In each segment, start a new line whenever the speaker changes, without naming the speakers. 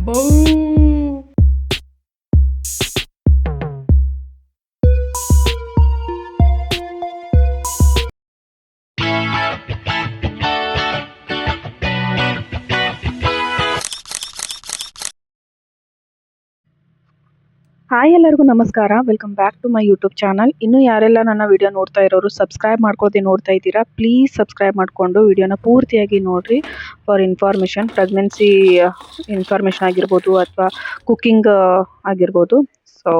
ಬೌ hi ಎಲ್ಲರಿಗೂ ನಮಸ್ಕಾರ. Welcome back to my YouTube channel ಇನ್ನು ಯಾರೆಲ್ಲ ನನ್ನ ವಿಡಿಯೋ ನೋಡ್ತಾ ಇರೋರು ಸಬ್ಸ್ಕ್ರೈಬ್ ಮಾಡ್ಕೋದೆ ನೋಡ್ತಾ ಇದ್ದೀರಾ ಪ್ಲೀಸ್ ಸಬ್ಸ್ಕ್ರೈಬ್ ಮಾಡಿಕೊಂಡು ವಿಡಿಯೋನ ಪೂರ್ತಿಯಾಗಿ ನೋಡಿರಿ. ಫಾರ್ ಇನ್ಫಾರ್ಮೇಷನ್ ಪ್ರೆಗ್ನೆನ್ಸಿ ಇನ್ಫಾರ್ಮೇಷನ್ ಆಗಿರ್ಬೋದು ಅಥವಾ ಕುಕ್ಕಿಂಗ್ ಆಗಿರ್ಬೋದು. ಸೊ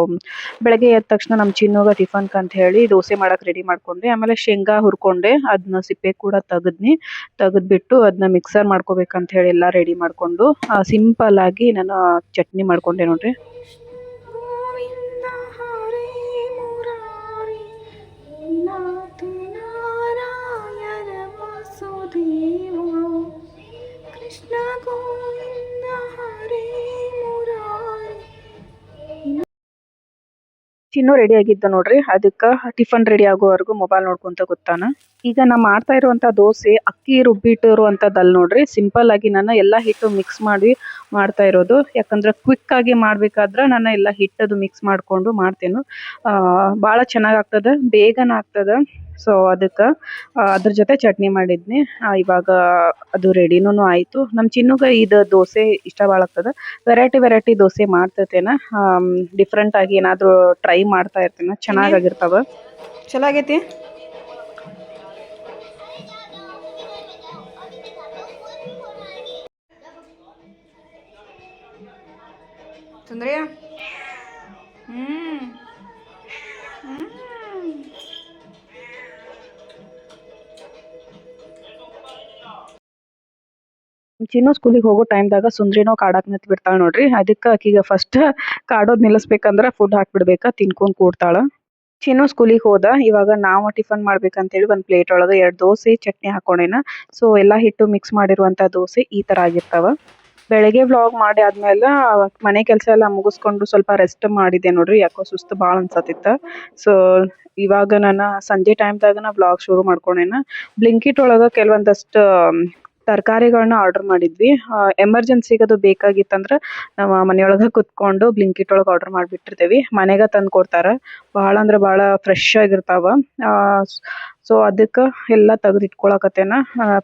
ಬೆಳಗ್ಗೆ ಎದ್ದ ತಕ್ಷಣ ನಮ್ಮ ಚಿನ್ನೋಗ ಟಿಫನ್ಕ್ ಅಂತ ಹೇಳಿ ದೋಸೆ ಮಾಡೋಕ್ಕೆ ರೆಡಿ ಮಾಡ್ಕೊಂಡೆ. ಆಮೇಲೆ ಶೇಂಗಾ ಹುರ್ಕೊಂಡೆ. ಅದನ್ನ ಸಿಪ್ಪೆ ಕೂಡ ತೆಗೆದ್ನಿ. ತೆಗೆದ್ಬಿಟ್ಟು ಅದನ್ನ ಮಿಕ್ಸರ್ ಮಾಡ್ಕೋಬೇಕಂತ ಹೇಳಿ ಎಲ್ಲ ರೆಡಿ ಮಾಡಿಕೊಂಡು ಸಿಂಪಲ್ ಆಗಿ ನಾನು ಚಟ್ನಿ ಮಾಡ್ಕೊಂಡೆ ನೋಡ್ರಿ. ಚಿನ್ನು ರೆಡಿ ಆಗಿದ್ದ ನೋಡ್ರಿ. ಅದಕ್ಕೆ ಟಿಫನ್ ರೆಡಿ ಆಗೋವರೆಗೂ ಮೊಬೈಲ್ ನೋಡ್ಕೊಂತ ಗೊತ್ತಾನ ಈಗ ನಾ ಮಾಡ್ತಾ ಇರುವಂತ ದೋಸೆ, ಅಕ್ಕಿ ರುಬ್ಬಿಟ್ಟಿರುವಂತದ್ದಲ್ ನೋಡ್ರಿ. ಸಿಂಪಲ್ ಆಗಿ ನಾನು ಎಲ್ಲ ಹಿಟ್ಟು ಮಿಕ್ಸ್ ಮಾಡಿ ಮಾಡ್ತಾ ಇರೋದು. ಯಾಕಂದ್ರೆ ಕ್ವಿಕ್ ಆಗಿ ಮಾಡ್ಬೇಕಾದ್ರೆ ನಾನು ಎಲ್ಲ ಹಿಟ್ಟದು ಮಿಕ್ಸ್ ಮಾಡ್ಕೊಂಡು ಮಾಡ್ತೇನೆ. ಭಾಳ ಚೆನ್ನಾಗ್ ಆಗ್ತದ. ಬೇಗನ ಆಗ್ತದ. ಸೊ ಅದಕ್ಕೆ ಅದ್ರ ಜೊತೆ ಚಟ್ನಿ ಮಾಡಿದ್ನಿ. ಇವಾಗ ಅದು ರೆಡಿನೂ ಆಯಿತು. ನಮ್ಮ ಚಿನ್ನುಗ ಇದು ದೋಸೆ ಇಷ್ಟ ಭಾಳ ವೆರೈಟಿ ವೆರೈಟಿ ದೋಸೆ ಮಾಡ್ತಿರ್ತೇನೆ. ಡಿಫ್ರೆಂಟ್ ಆಗಿ ಏನಾದರೂ ಟ್ರೈ ಮಾಡ್ತಾ ಇರ್ತೇನೆ. ಚೆನ್ನಾಗಾಗಿರ್ತಾವ. ಚಲೋ ಆಗೈತಿ
ಹ್ಮ್.
ಚಿನ್ನು ಸ್ಕೂಲಿಗೆ ಹೋಗೋ ಟೈಮ್ದಾಗ ಸುಂದ್ರಿನೋ ಕಾಡಾಕ್ ನಿಂತ್ ಬಿಡ್ತಾಳ ನೋಡ್ರಿ. ಅದಕ್ಕೆ ಆಕಿಗೆ ಫಸ್ಟ್ ಕಾಡೋದ್ ನಿಲ್ಲಿಸ್ಬೇಕಂದ್ರ ಫುಡ್ ಹಾಕ್ಬಿಡ್ಬೇಕ, ತಿನ್ಕೊಂಡ್ ಕೂಡ್ತಾಳ. ಚಿನ್ನು ಸ್ಕೂಲಿಗೆ ಹೋದ, ಇವಾಗ ನಾವು ಟಿಫನ್ ಮಾಡ್ಬೇಕಂತೇಳಿ ಒಂದ್ ಪ್ಲೇಟ್ ಒಳಗ ಎರಡ್ ದೋಸೆ, ಚಟ್ನಿ ಹಾಕೊಂಡೇನ. ಸೊ ಎಲ್ಲಾ ಹಿಟ್ಟು ಮಿಕ್ಸ್ ಮಾಡಿರುವಂತ ದೋಸೆ ಈ ತರ ಆಗಿರ್ತಾವ. ಬೆಳಗ್ಗೆ ವ್ಲಾಗ್ ಮಾಡಿ ಆದ್ಮೇಲೆ ಮನೆ ಕೆಲಸ ಎಲ್ಲ ಮುಗಿಸ್ಕೊಂಡು ಸ್ವಲ್ಪ ರೆಸ್ಟ್ ಮಾಡಿದೆ ನೋಡ್ರಿ. ಯಾಕೋ ಸುಸ್ತು ಭಾಳ ಅನ್ಸತ್ತಿತ್ತ. ಸೊ ಇವಾಗ ನಾನು ಸಂಜೆ ಟೈಮ್ದಾಗ ನಾ ವ್ಲಾಗ್ ಶುರು ಮಾಡ್ಕೊಂಡೇನ. ಬ್ಲಿಂಕಿಟ್ ಒಳಗ ಕೆಲವೊಂದಷ್ಟು ತರಕಾರಿಗಳನ್ನ ಆರ್ಡರ್ ಮಾಡಿದ್ವಿ. ಎಮರ್ಜೆನ್ಸಿಗೆ ಅದು ಬೇಕಾಗಿತ್ತಂದ್ರೆ ನಾವು ಮನೆಯೊಳಗೆ ಕುತ್ಕೊಂಡು ಬ್ಲಿಂಕಿಟ್ ಒಳಗೆ ಆರ್ಡರ್ ಮಾಡಿಬಿಟ್ಟಿರ್ತೀವಿ. ಮನೆಗೆ ತಂದು ಕೊಡ್ತಾರೆ ಭಾಳ ಅಂದ್ರೆ ಭಾಳ ಫ್ರೆಶ್ ಆಗಿರ್ತಾವ. ಸೊ ಅದಕ್ಕೆ ಎಲ್ಲ ತೆಗ್ದು ಇಟ್ಕೊಳಕತ್ತೇನ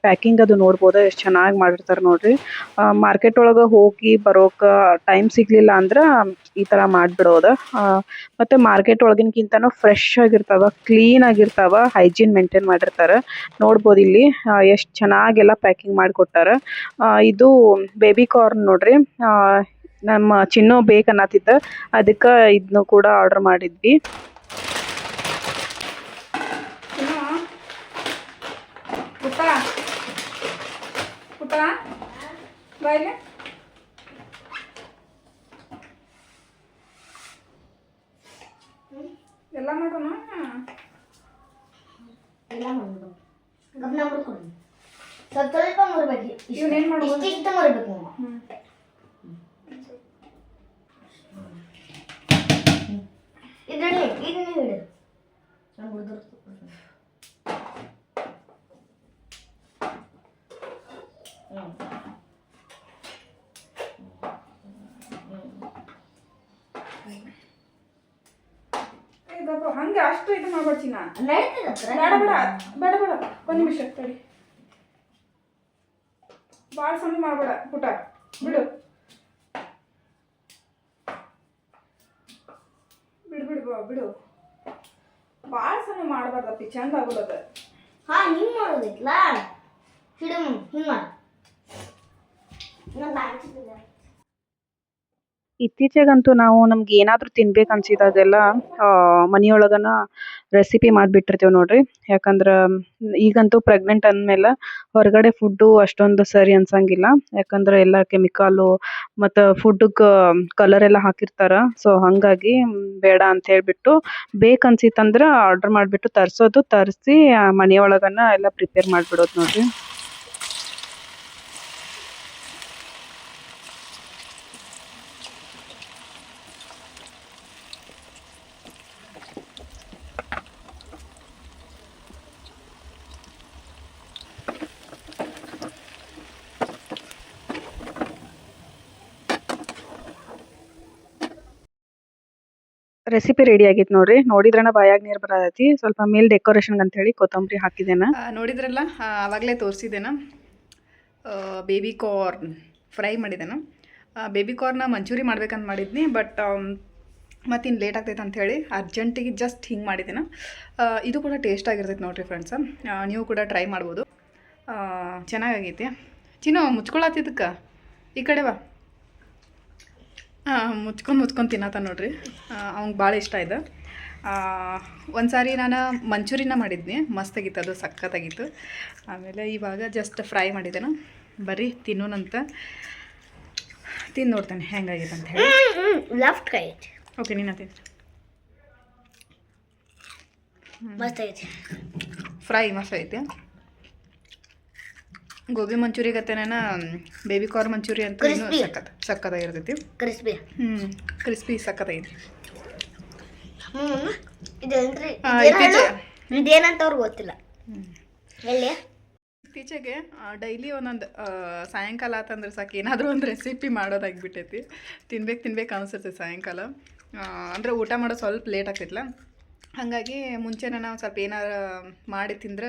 ಪ್ಯಾಕಿಂಗ್ ಅದು ನೋಡ್ಬೋದು, ಎಷ್ಟು ಚೆನ್ನಾಗಿ ಮಾಡಿರ್ತಾರೆ ನೋಡ್ರಿ. ಮಾರ್ಕೆಟ್ ಒಳಗೆ ಹೋಗಿ ಬರೋಕೆ ಟೈಮ್ ಸಿಗ್ಲಿಲ್ಲ ಅಂದ್ರೆ ಈ ಥರ ಮಾಡಿಬಿಡೋದು. ಮತ್ತು ಮಾರ್ಕೆಟ್ ಒಳಗಿನಕ್ಕಿಂತನೂ ಫ್ರೆಶ್ ಆಗಿರ್ತಾವ ಕ್ಲೀನ್ ಆಗಿರ್ತಾವ ಹೈಜೀನ್ ಮೇಂಟೈನ್ ಮಾಡಿರ್ತಾರೆ. ನೋಡ್ಬೋದು ಇಲ್ಲಿ ಎಷ್ಟು ಚೆನ್ನಾಗೆಲ್ಲ ಪ್ಯಾಕಿಂಗ್ ಮಾಡಿಕೊಟ್ಟಾರ. ಇದು ಬೇಬಿ ಕಾರ್ನ್ ನೋಡ್ರಿ. ನಮ್ಮ ಚಿನ್ನೋ ಬೇಕನ್ನತ್ತಿದ್ದ ಅದಕ್ಕೆ ಇದನ್ನು ಕೂಡ ಆರ್ಡರ್ ಮಾಡಿದ್ವಿ
ಚಿನ್ನು ಪುಟ್ಟ ಪುಟ್ಟ ಬಾಯ್ಲೆ ಎಲ್ಲ ಮಾಡೋಣ
ಎಲ್ಲ ಮಾಡ್ಬೇಕು ಗಮನ ಮಾಡ್ಕೊಂಡು ಸ್ವಲ್ಪ ಸ್ವಲ್ಪ ಮುರ್ಬೇಕು
ಇವ್ನೇನ್ ಮಾಡೋದು?
ಇಷ್ಟಿಷ್ಟು ಮುರ್ಬೇಕು ನಾವು
ಹ್ಮ್
ಇದ್ರಲ್ಲಿ ಇದು ನೀವು ಹಿಡು ನಾನು ಹುಡುಗರು
ಗಪ್ಪ ಹಂಗೆ ಅಷ್ಟು ಇದು ಮಾಡ್ಬಿಡ್ತೀನಿ
ನಾನು.
ಬೇಡ ಬೇಡ ಬೇಡ ಬೇಡ. ಒಂದು ನಿಮಿಷ ತಡಿ. ಭಾಳ ಸಣ್ಣ ಮಾಡಬೇಡ ಪುಟ. ಬಿಡು. ಬಿಡು ಬಿಡು ಬಾ, ಬಿಡು. ಭಾಳ ಸಣ್ಣ ಮಾಡಬಾರ್ದಪ್ಪಿ ಚಂದ ಆಗೋದದ
ಹಾ ಹಿಂಗ್ ಮಾಡೋದಿತ್ತಲ್ಲ ಹಿಡು ಹಿಂಗ್ ಮಾಡಿ.
ಇತ್ತೀಚೆಗಂತೂ ನಾವು ನಮ್ಗೆ ಏನಾದರೂ ತಿನ್ಬೇಕು ಅನ್ಸಿದಾಗೆಲ್ಲ ಮನಿಯೊಳಗನ ರೆಸಿಪಿ ಮಾಡಿಬಿಟ್ಟಿರ್ತೀವಿ ನೋಡ್ರಿ. ಯಾಕಂದ್ರೆ, ಈಗಂತೂ ಪ್ರೆಗ್ನೆಂಟ್ ಅಂದಮೇಲೆ ಹೊರಗಡೆ ಫುಡ್ಡು ಅಷ್ಟೊಂದು ಸರಿ ಅನ್ಸಂಗಿಲ್ಲ. ಯಾಕಂದ್ರೆ ಎಲ್ಲ ಕೆಮಿಕಲ್ಲು ಮತ್ತು ಫುಡ್ಗೆ ಕಲರ್ ಎಲ್ಲ ಹಾಕಿರ್ತಾರ. ಸೊ ಹಾಗಾಗಿ ಬೇಡ ಅಂತ ಹೇಳ್ಬಿಟ್ಟು ಬೇಕನ್ಸಿತ್ತಂದ್ರೆ ಆರ್ಡರ್ ಮಾಡಿಬಿಟ್ಟು ತರಿಸೋದು, ತರಿಸಿ ಮನೆಯೊಳಗನ ಎಲ್ಲ ಪ್ರಿಪೇರ್ ಮಾಡಿಬಿಡೋದು ನೋಡ್ರಿ. ರೆಸಿಪಿ ರೆಡಿ ಆಗೈತೆ ನೋಡ್ರಿ. ನೋಡಿದ್ರನ ಬಾಯಾಗ ನೀರು ಬರತೈತಿ. ಸ್ವಲ್ಪ ಮೇಲ್ ಅಂತ ಹೇಳಿ ಕೊತ್ತಂಬರಿ ಹಾಕಿದ್ದೇನ
ನೋಡಿದ್ರಲ್ಲ ಆವಾಗಲೇ ತೋರಿಸಿದ್ದೇನ ಬೇಬಿ ಕಾರ್ನ್ ಫ್ರೈ ಮಾಡಿದ್ದೇನೆ ಬೇಬಿ ಕಾರ್ನ ಮಂಚೂರಿ ಮಾಡ್ಬೇಕಂತ ಮಾಡಿದ್ನಿ ಬಟ್ ಮತ್ತಿನ್ನು ಲೇಟ್ ಆಗ್ತೈತೆ ಅಂಥೇಳಿ ಅರ್ಜೆಂಟಿಗೆ ಜಸ್ಟ್ ಹಿಂಗೆ ಮಾಡಿದ್ದೇನೆ ಇದು ಕೂಡ ಟೇಸ್ಟ್ ಆಗಿರ್ತೈತೆ ನೋಡಿರಿ ಫ್ರೆಂಡ್ಸ ನೀವು ಕೂಡ ಟ್ರೈ ಮಾಡ್ಬೋದು. ಚೆನ್ನಾಗಾಗೈತಿ ಚಿನ್ನು ಮುಚ್ಕೊಳತ್ತಿದ್ದಕ್ಕೆ ಈ ಕಡೆ ಬಾ. ಮುಚ್ಕೊಂಡು ಮುಚ್ಕೊಂಡು ತಿನ್ನತ್ತ ನೋಡ್ರಿ. ಅವ್ನಿಗೆ ಭಾಳ ಇಷ್ಟ ಇದೆ. ಒಂದು ಸಾರಿ ನಾನು ಮಂಚೂರಿನ ಮಾಡಿದ್ನಿ. ಮಸ್ತಾಗಿತ್ತು ಅದು ಸಖತ್ತಾಗಿತ್ತು ಆಮೇಲೆ ಇವಾಗ ಜಸ್ಟ್ ಫ್ರೈ ಮಾಡಿದ್ದೇನೆ. ಬರೀ ತಿನ್ನೋನಂತ ತಿಂದು ನೋಡ್ತೇನೆ ಹೆಂಗಾಗಿದೆ ಅಂತ ಹೇಳಿ.
ಲೆಫ್ಟ್ ಕೈ
ಓಕೆ ನೀನು ತಿನ್ನು
ಮಸ್ತ್ ಐತಿ
ಫ್ರೈ ಮಸ್ತ್ ಐತಿ ಗೋಬಿ ಮಂಚೂರಿ ಗತೆನ ಬೇಬಿ ಕಾರ್ನ್ ಮಂಚೂರಿ ಅಂತ ಇನ್ನೂ. ಸಖತ್ ಸಖತ್ತಾಗಿರ್ತೈತಿ
ಕ್ರಿಸ್ಪಿ
ಹ್ಞೂ ಕ್ರಿಸ್ಪಿ
ಹೇಳು? ಇದೇನಂತ ಅವ್ರಿಗೆ ಗೊತ್ತಿಲ್ಲ. ಎಲ್ಲಿ?
ಇತ್ತೀಚೆಗೆ ಡೈಲಿ ಒಂದೊಂದು ಸಾಯಂಕಾಲ ಆತಂದ್ರೆ ಸಾಕು ಏನಾದರೂ ಒಂದು ರೆಸಿಪಿ ಮಾಡೋದಾಗಿಬಿಟ್ಟೈತಿ. ತಿನ್ಬೇಕು ತಿನ್ಬೇಕು ಅನಿಸುತ್ತೆ ಸಾಯಂಕಾಲ. ಅಂದರೆ ಊಟ ಮಾಡೋದು ಸ್ವಲ್ಪ ಲೇಟ್ ಆಗ್ತಿತ್ತಲ್ಲ ಹಾಗಾಗಿ ಮುಂಚೆನೇ ನಾವು ಸ್ವಲ್ಪ ಏನಾರ ಮಾಡಿ ತಿಂದ್ರೆ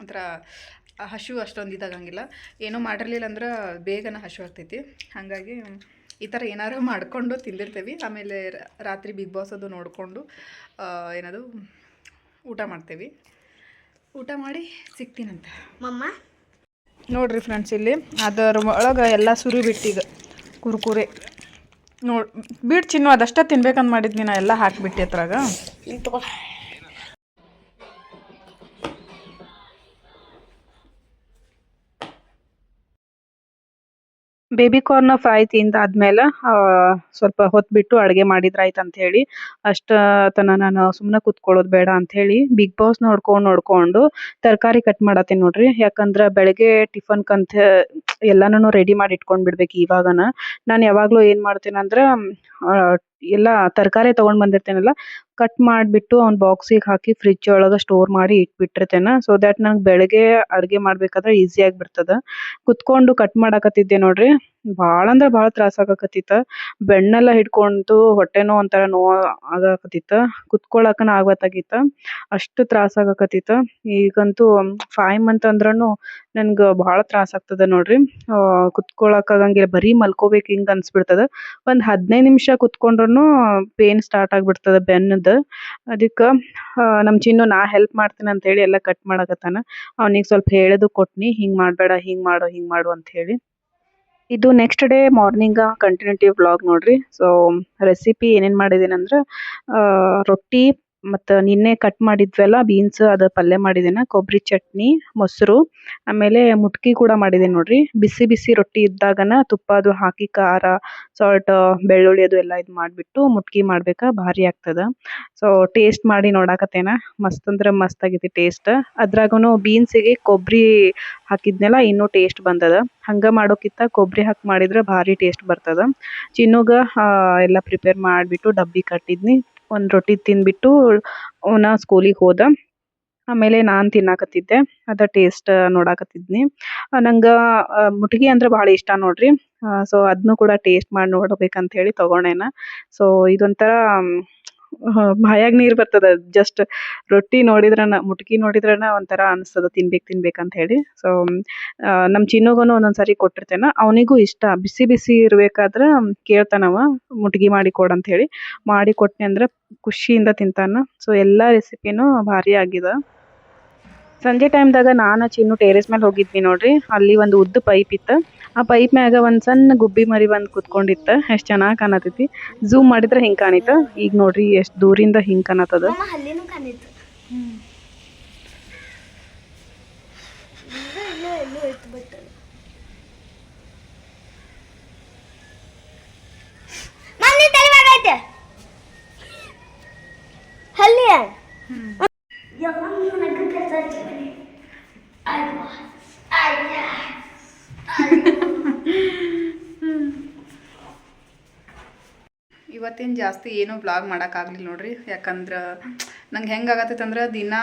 ಒಂಥರ ಹಶು ಅಷ್ಟೊಂದು ಇದಾಗಂಗಿಲ್ಲ. ಏನೂ ಮಾಡಿರ್ಲಿಲ್ಲ ಅಂದ್ರೆ ಬೇಗನೆ ಹಶು ಆಗ್ತೈತಿ. ಹಾಗಾಗಿ ಈ ಥರ ಏನಾರು ಮಾಡಿಕೊಂಡು ತಿಂದಿರ್ತೀವಿ. ಆಮೇಲೆ ರಾತ್ರಿ ಬಿಗ್ ಬಾಸ್ ಅದು ನೋಡಿಕೊಂಡು ಏನದು ಊಟ ಮಾಡ್ತೇವೆ. ಊಟ ಮಾಡಿ ಸಿಗ್ತೀನಂತ.
ಮಮ್ಮ?
ನೋಡ್ರಿ ಫ್ರೆಂಡ್ಸ್ ಇಲ್ಲಿ ಅದರ ಒಳಗೆ ಎಲ್ಲ ಸುರಿ ಬಿಟ್ಟೀಗ ಕುರ್ಕುರೆ. ನೋಡಿ ಬೀಡ್ ಚಿನ್ನು ಅದಷ್ಟೇ ತಿನ್ಬೇಕಂತ ಮಾಡಿದ್ನಿ ನಾ ಎಲ್ಲ ಹಾಕಿಬಿಟ್ಟೆ ಅದ್ರಾಗ.
ಬೇಬಿ ಕಾರ್ನ್ ಫ್ರೈ ತಿಂದಾದ್ಮೇಲೆ ಆ, ಸ್ವಲ್ಪ ಹೊತ್ತು ಬಿಟ್ಟು ಅಡುಗೆ ಮಾಡಿದ್ರಾಯ್ತು ಅಂತ ಹೇಳಿ ಅಷ್ಟ ತನ ನಾನು ಸುಮ್ಮನೆ ಕುತ್ಕೊಳ್ಳೋದು ಬೇಡ ಅಂತ ಹೇಳಿ ಬಿಗ್ ಬಾಸ್ ನೋಡ್ಕೊಂಡ್ ನೋಡ್ಕೊಂಡು ತರಕಾರಿ ಕಟ್ ಮಾಡತ್ತೀನಿ ನೋಡ್ರಿ. ಯಾಕಂದ್ರೆ ಬೆಳಗ್ಗೆ ಟಿಫನ್ಕಂತ ಎಲ್ಲಾನು ರೆಡಿ ಮಾಡಿ ಇಟ್ಕೊಂಡ್ ಬಿಡ್ಬೇಕು ಇವಾಗನ. ನಾನು ಯಾವಾಗ್ಲೂ ಏನ್ ಮಾಡ್ತೀನಿ ಅಂದ್ರೆ ಆಹ್ಹ್ ಎಲ್ಲ ತರಕಾರಿ ತಗೊಂಡ್ ಬಂದಿರ್ತೇನಲ್ಲ ಕಟ್ ಮಾಡಿಬಿಟ್ಟು ಅವ್ನ ಬಾಕ್ಸಿಗೆ ಹಾಕಿ ಫ್ರಿಜ್ ಒಳಗೆ ಸ್ಟೋರ್ ಮಾಡಿ ಇಟ್ಬಿಟ್ಟಿರ್ತೇನೆ. ಸೊ ದ್ಯಾಟ್ ನಂಗ್ ಬೆಳಗ್ಗೆ ಅಡುಗೆ ಮಾಡ್ಬೇಕಾದ್ರೆ ಈಸಿ ಆಗಿಬಿಡ್ತದ. ಕುತ್ಕೊಂಡು ಕಟ್ ಮಾಡಕತ್ತಿದ್ದೆ ನೋಡ್ರಿ. ಬಹಳ ಅಂದ್ರೆ ಬಹಳ ತ್ರಾಸ ಆಗಕತ್ತಿತ್ತ. ಬೆನ್ನೆಲ್ಲ ಹಿಡ್ಕೊಂಡು ಹೊಟ್ಟೆ ನೋವು ಒಂತರ ನೋವು ಆಗಾಕತ್ತಿತ್ತ. ಕುತ್ಕೊಳಕನ ಆಗತ್ತಾಗಿತ್ತ ಅಷ್ಟು ತ್ರಾಸ ಆಗಕತ್ತಿತ್ತ. ಈಗಂತೂ ಫೈವ್ ಮಂತ್ ಅಂದ್ರೂ ನನ್ಗೆ ಬಹಳ ತ್ರಾಸ ಆಗ್ತದ ನೋಡ್ರಿ. ಆ, ಕುತ್ಕೊಳ್ಳಾಕ ಆಗಂಗಿಲ್ಲ ಬರೀ ಮಲ್ಕೋಬೇಕು ಹಿಂಗ್ ಅನ್ಸ್ಬಿಡ್ತದ. ಒಂದ್ ಹದಿನೈದು ನಿಮಿಷ ಕುತ್ಕೊಂಡ್ರು ಪೇನ್ ಸ್ಟಾರ್ಟ್ ಆಗ್ಬಿಡ್ತದ ಬೆನ್ನದ ಅದಕ್ಕೆ ನಮ್ಮ ಚಿನ್ನು ನಾ ಹೆಲ್ಪ್ ಮಾಡ್ತೀನಿ ಅಂತ ಹೇಳಿ ಎಲ್ಲ ಕಟ್ ಮಾಡಕತ್ತಾನ. ಅವ್ನಿಗೆ ಸ್ವಲ್ಪ ಹೇಳೋದು ಕೊಟ್ನಿ, ಹಿಂಗ್ ಮಾಡಬೇಡ, ಹಿಂಗ್ ಮಾಡು ಹಿಂಗ್ ಮಾಡು ಅಂತ ಹೇಳಿ. ಇದು next day morning continuative vlog ನೋಡ್ರಿ. ಸೊ ರೆಸಿಪಿ ಏನೇನ್ ಮಾಡಿದೀನಿ ಅಂದ್ರೆ ರೊಟ್ಟಿ ಮತ್ತು ನಿನ್ನೆ ಕಟ್ ಮಾಡಿದ್ವಲ್ಲ ಬೀನ್ಸ್ ಅದ ಪಲ್ಯ ಮಾಡಿದ್ದೇನೆ ಕೊಬ್ಬರಿ ಚಟ್ನಿ, ಮೊಸರು, ಆಮೇಲೆ ಮುಟ್ಕಿ ಕೂಡ ಮಾಡಿದೆ ನೋಡ್ರಿ. ಬಿಸಿ ಬಿಸಿ ರೊಟ್ಟಿ ಇದ್ದಾಗನ ತುಪ್ಪ ಅದು ಹಾಕಿ, ಖಾರ ಸಾಲ್ಟ್ ಬೆಳ್ಳುಳ್ಳಿ ಅದು ಎಲ್ಲ ಇದು ಮಾಡಿಬಿಟ್ಟು ಮುಟ್ಕಿ ಮಾಡ್ಬೇಕಾ ಭಾರಿ ಆಗ್ತದ. ಸೊ ಟೇಸ್ಟ್ ಮಾಡಿ ನೋಡಾಕತ್ತೇನ. ಮಸ್ತ್ ಅಂದ್ರೆ ಮಸ್ತ್ ಆಗೈತಿ ಟೇಸ್ಟ್ ಅದ್ರಾಗೂ ಬೀನ್ಸಿಗೆ ಕೊಬ್ಬರಿ ಹಾಕಿದ್ನೆಲ್ಲ, ಇನ್ನೂ ಟೇಸ್ಟ್ ಬಂದದ. ಹಂಗ ಮಾಡೋಕ್ಕಿಂತ ಕೊಬ್ಬರಿ ಹಾಕಿ ಮಾಡಿದ್ರೆ ಭಾರಿ ಟೇಸ್ಟ್ ಬರ್ತದ. ಚಿನ್ನುಗ ಎಲ್ಲ ಪ್ರಿಪೇರ್ ಮಾಡಿಬಿಟ್ಟು ಡಬ್ಬಿ ಕಟ್ಟಿದ್ನಿ. ಒಂದು ರೊಟ್ಟಿ ತಿಂದ್ಬಿಟ್ಟು ಅವನ ಸ್ಕೂಲಿಗೆ ಹೋದ. ಆಮೇಲೆ ನಾನು ತಿನ್ನಾಕತ್ತಿದ್ದೆ. ಅದ ಟೇಸ್ಟ್ ನೋಡಾಕತ್ತಿದ್ನಿ. ನಂಗೆ ಮುಟ್ಗಿ ಅಂದ್ರೆ ಭಾಳ ಇಷ್ಟ ನೋಡ್ರಿ. ಸೊ ಅದನ್ನು ಕೂಡ ಟೇಸ್ಟ್ ಮಾಡಿ ನೋಡಬೇಕಂತ ಹೇಳಿ ತಗೊಂಡೇನ. ಸೊ ಇದೊಂಥರ ಬಾಯಾಗ ನೀರ್ ಬರ್ತದ. ಜಸ್ಟ್ ರೊಟ್ಟಿ ನೋಡಿದ್ರನ ಮುಟ್ಗಿ ನೋಡಿದ್ರನ ಒಂಥರ ಅನ್ಸ್ತದ ತಿನ್ಬೇಕು ತಿನ್ಬೇಕಂತ ಹೇಳಿ. ಸೊ ನಮ್ಮ ಚಿನ್ನುಗೂ ಒಂದೊಂದ್ಸರಿ ಕೊಟ್ಟಿರ್ತೇನ. ಅವನಿಗೂ ಇಷ್ಟ. ಬಿಸಿ ಬಿಸಿ ಇರ್ಬೇಕಾದ್ರೆ ಕೇಳ್ತಾನವ ಮುಟ್ಗಿ ಮಾಡಿ ಕೊಡು ಅಂತ ಹೇಳಿ. ಮಾಡಿ ಕೊಟ್ನಿ ಅಂದ್ರೆ ಖುಷಿಯಿಂದ ತಿಂತಾನ. ಸೊ ಎಲ್ಲಾ ರೆಸಿಪಿನೂ ಭಾರಿ ಆಗಿದೆ. ಸಂಜೆ ಟೈಮ್ದಾಗ ನಾನು ಚಿನ್ನು ಟೇರೆಸ್ ಮೇಲೆ ಹೋಗಿದ್ವಿ ನೋಡ್ರಿ. ಅಲ್ಲಿ ಒಂದು ಉದ್ದ ಪೈಪ್ ಇತ್ತು. ಆ ಪೈಪ್ ಮ್ಯಾಗ ಒಂದು ಸಣ್ಣ ಗುಬ್ಬಿ ಮರಿ ಬಂದು ಕುತ್ಕೊಂಡಿತ್ತು. ಎಷ್ಟು ಚೆನ್ನಾಗಿ ಕಾಣತೈತಿ. ಝೂಮ್ ಮಾಡಿದ್ರೆ ಹಿಂಗೆ ಕಾಣಿತ. ಈಗ ನೋಡ್ರಿ ಎಷ್ಟು ದೂರಿಂದ ಹಿಂಗೆ
ಕಾಣತ್ತದ ಹಲ್ಲಿ
ಇವತ್ತೇನು ಜಾಸ್ತಿ ಏನೂ ಬ್ಲಾಗ್ ಮಾಡೋಕ್ಕಾಗಲಿಲ್ಲ ನೋಡ್ರಿ. ಯಾಕಂದ್ರೆ ನಂಗೆ ಹೆಂಗೆ ಆಗತ್ತೈತೆ ಅಂದ್ರೆ ದಿನ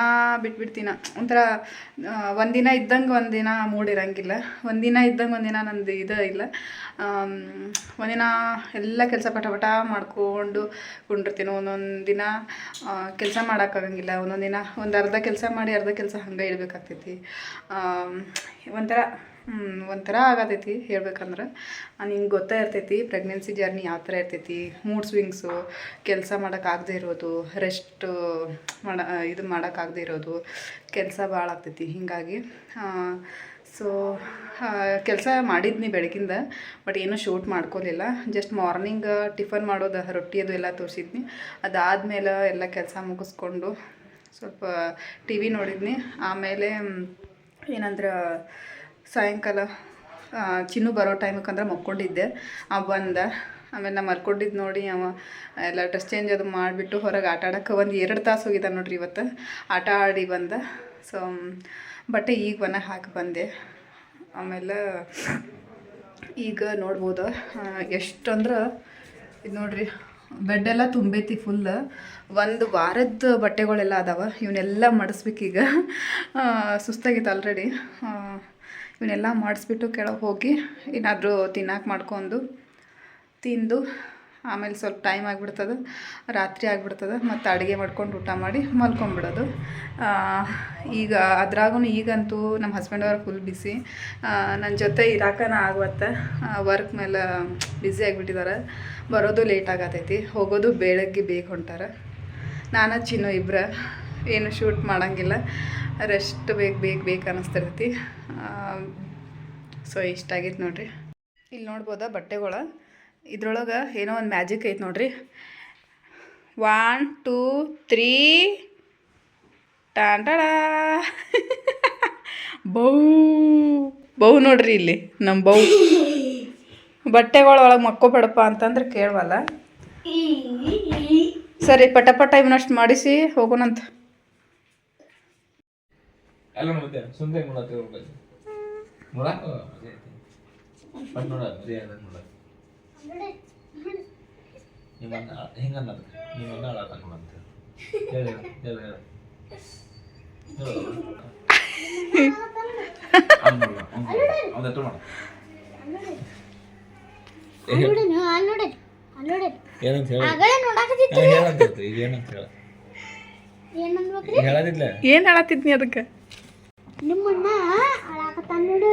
ಬಿಟ್ಬಿಡ್ತೀನ. ಒಂಥರ ಒಂದಿನ ಇದ್ದಂಗೆ ಒಂದಿನ ಮೂಡಿರಂಗಿಲ್ಲ ಒಂದಿನ ಇದ್ದಂಗೆ ಒಂದಿನ ನಂದು ಇದು ಇಲ್ಲ. ಒಂದಿನ ಎಲ್ಲ ಕೆಲಸ ಪಟ ಪಟ ಮಾಡ್ಕೊಂಡು ಕುಂಡಿರ್ತೀನಿ. ಒಂದೊಂದು ದಿನ ಕೆಲಸ ಮಾಡೋಕ್ಕಾಗಂಗಿಲ್ಲ. ಒಂದೊಂದು ದಿನ, ಒಂದು ಅರ್ಧ ಕೆಲಸ ಮಾಡಿ ಅರ್ಧ ಕೆಲಸ ಹಂಗೆ ಇಡಬೇಕಾಗ್ತೈತಿ. ಒಂಥರ ಒಂಥರ ಆಗತೈತಿ ಹೇಳ್ಬೇಕಂದ್ರೆ. ನಿಂಗೆ ಗೊತ್ತೇ ಇರ್ತೈತಿ ಪ್ರೆಗ್ನೆನ್ಸಿ ಜರ್ನಿ ಯಾವ ಥರ ಇರ್ತೈತಿ ಮೂಡ್ ಸ್ವಿಂಗ್ಸು ಕೆಲಸ ಮಾಡೋಕ್ಕಾಗದೇ ಇರೋದು ರೆಸ್ಟ್ ಮಾಡ, ಇದು ಮಾಡೋಕ್ಕಾಗದೆ ಇರೋದು, ಕೆಲಸ ಭಾಳ ಆಗ್ತೈತಿ. ಹೀಗಾಗಿ ಸೊ ಕೆಲಸ ಮಾಡಿದ್ನಿ ಬೆಳಗಿಂದ ಬಟ್ ಏನೂ ಶೂಟ್ ಮಾಡ್ಕೊಲಿಲ್ಲ. ಜಸ್ಟ್ ಮಾರ್ನಿಂಗ್ ಟಿಫನ್ ಮಾಡೋದು, ರೊಟ್ಟಿ ಅದು ಎಲ್ಲ ತೋರಿಸಿದ್ನಿ. ಅದಾದಮೇಲೆ ಎಲ್ಲ ಕೆಲಸ ಮುಗಿಸ್ಕೊಂಡು ಸ್ವಲ್ಪ ಟಿ ವಿ ನೋಡಿದ್ನಿ. ಆಮೇಲೆ ಏನಂದ್ರೆ, ಸಾಯಂಕಾಲ ಚಿನ್ನು ಬರೋ ಟೈಮಕ್ಕೆ ಅಂದ್ರೆ ಮಕ್ಕೊಂಡಿದ್ದೆ. ಆ ಬಂದ. ಆಮೇಲೆ ನಾ ಮರ್ಕೊಂಡಿದ್ದು ನೋಡಿ ಅವ, ಎಲ್ಲ ಡ್ರೆಸ್ ಚೇಂಜ್ ಅದು ಮಾಡಿಬಿಟ್ಟು ಹೊರಗೆ ಆಟ ಆಡೋಕ್ಕೆ ಒಂದು ಎರಡು ತಾಸು ಹೋಗಿದ್ದ ನೋಡ್ರಿ ಇವತ್ತು. ಆಟ ಆಡಿ ಬಂದ. ಸೊ ಬಟ್ಟೆ ಈಗ ಒಣ ಹಾಕಿ ಬಂದೆ. ಆಮೇಲೆ ಈಗ ನೋಡ್ಬೋದು ಎಷ್ಟಂದ್ರೆ ಇದು ನೋಡ್ರಿ ಬೆಡ್ ಎಲ್ಲ ತುಂಬೈತಿ ಫುಲ್ ಒಂದು ವಾರದ ಬಟ್ಟೆಗಳೆಲ್ಲ ಅದಾವ ಇವನ್ನೆಲ್ಲ ಮಾಡಿಸ್ಬೇಕೀಗ ಸುಸ್ತಾಗಿತ್ತು ಆಲ್ರೆಡಿ ಇವನ್ನೆಲ್ಲ ಮಾಡಿಸ್ಬಿಟ್ಟು ಕೆಳಗೆ ಹೋಗಿ ಏನಾದರೂ ತಿನ್ನಕ್ಕೆ ಮಾಡ್ಕೊಂಡು ತಿಂದು ಆಮೇಲೆ ಸ್ವಲ್ಪ ಟೈಮ್ ಆಗಿಬಿಡ್ತದೆ ರಾತ್ರಿ ಆಗಿಬಿಡ್ತದೆ ಮತ್ತು ಅಡುಗೆ ಮಾಡ್ಕೊಂಡು ಊಟ ಮಾಡಿ ಮಲ್ಕೊಂಬಿಡೋದು. ಆ, ಈಗ ಅದ್ರಾಗೂ ಈಗಂತೂ ನಮ್ಮ ಹಸ್ಬೆಂಡ್ ಅವ್ರು ಫುಲ್ ಬಿಸಿ ನನ್ನ ಜೊತೆ ಇರಾಕನ ಆಗುವತ್ತ ವರ್ಕ್ ಮೇಲೆ ಬ್ಯುಸಿ ಆಗಿಬಿಟ್ಟಿದ್ದಾರೆ ಬರೋದು ಲೇಟ್ ಆಗತೈತಿ ಹೋಗೋದು ಬೆಳಗ್ಗೆ ಬೇಗ ಹೊಂಟಾರೆ. ನಾನು ಚಿನ್ನು ಇಬ್ಬರ ಏನು ಶೂಟ್ ಮಾಡೋಂಗಿಲ್ಲ ರೆಸ್ಟ್ ಬೇಕು ಬೇಕು ಬೇಕು ಅನ್ನಿಸ್ತಿರ್ತೈತಿ ಸೊ ಇಷ್ಟ ಆಗೈತೆ ನೋಡಿರಿ. ಇಲ್ಲಿ ನೋಡ್ಬೋದಾ ಬಟ್ಟೆಗಳು? ಇದ್ರೊಳಗೆ ಏನೋ ಒಂದು ಮ್ಯಾಜಿಕ್ ಐತೆ ನೋಡ್ರಿ. ಒನ್ ಟೂ ತ್ರೀ ಟಾಂಟಡ ಬೌ. ಬೌ ನೋಡ್ರಿ ಇಲ್ಲಿ ನಮ್ಮ ಬೌ. ಬಟ್ಟೆಗಳೊಳಗೆ ಮಕ್ಕೋಬೇಡಪ್ಪ ಅಂತಂದ್ರೆ ಕೇಳವಲ್ಲ. ಸರಿ, ಪಟ ಪಟ ಇವನಷ್ಟು ಮಾಡಿಸಿ ಹೋಗೋಣಂತ
ಅಲ್ಲ ನಿಮ್ಮನ್ನ ಹಿಂಗನ್ನದು ನಿಮ್ಮನ್ನ ಅಳಕಲ್ಲ ಅಂತ ಹೇಳಿ ಹೇಳಿ ಹೇಳಿ ಅವತ್ತು ಮಾಡ
ನೋಡಿ ಅಲ್ಲಿ ನೋಡಿ ಅಲ್ಲಿ ನೋಡಿ
ಏನಂತ ಹೇಳಿ
ಆಗಲೇ ನೋಡಾಕತ್ತಿತ್ತು
ಹೇಳಂತ ಈಗ ಏನಂತ ಹೇಳ
ಏನ್ ಅನ್ಬೇಕ್ರಿ
ಹೇಳದಿಲ್ಲ
ಏನು ಹೇಳತ್ತಿದ್ನಿ ಅದಕ್ಕೆ
ನಿಮ್ಮಣ್ಣ ಅಳಾಕತ್ತಾನ ನೋಡು